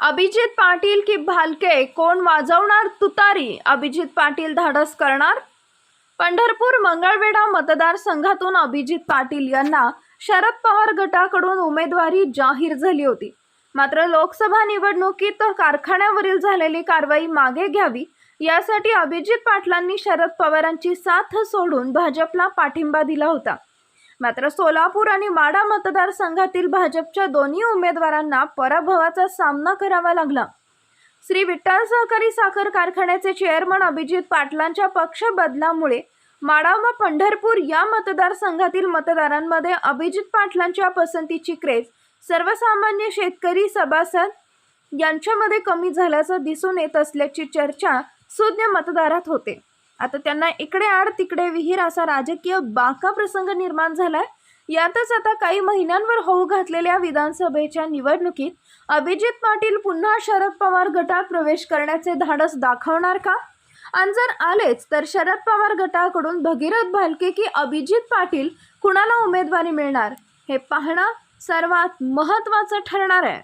अभिजित पाटील की भालके कोण वाजवणार तुतारी? अभिजित पाटील धाडस करणार? पंढरपूर मंगळवेढा मतदारसंघातून अभिजित पाटील यांना शरद पवार गटाकडून उमेदवारी जाहीर झाली होती. मात्र लोकसभा निवडणुकीत कारखान्यावरील झालेली कारवाई मागे घ्यावी यासाठी अभिजित पाटलांनी शरद पवारांची साथ सोडून भाजपला पाठिंबा दिला होता. मात्र सोलापूर आणि माडा मतदारसंघातील भाजपच्या दोन्ही उमेदवारांना पराभवाचा सामना करावा लागला. श्री विठ्ठल सहकारी साखर कारखान्याचे चेअरमन अभिजित पाटलांच्या पक्ष बदलामुळे माडा व पंढरपूर या मतदारसंघातील मतदारांमध्ये अभिजित पाटलांच्या पसंतीची क्रेज सर्वसामान्य शेतकरी सभासद यांच्यामध्ये कमी झाल्याचं दिसून येत असल्याची चर्चा सुज्ञ मतदारात होते. आता त्यांना इकडे आड तिकडे विहीर असा राजकीय बाका प्रसंग निर्माण झालाय. यातच आता काही महिन्यांवर होऊ घातलेल्या विधानसभेच्या निवडणुकीत अभिजित पाटील पुन्हा शरद पवार गटात प्रवेश करण्याचे धाडस दाखवणार का? आणि जर आलेच तर शरद पवार गटाकडून भगीरथ भालके की अभिजित पाटील कुणाला उमेदवारी मिळणार? हे पाहणं सर्वात महत्त्वाचं ठरणार आहे.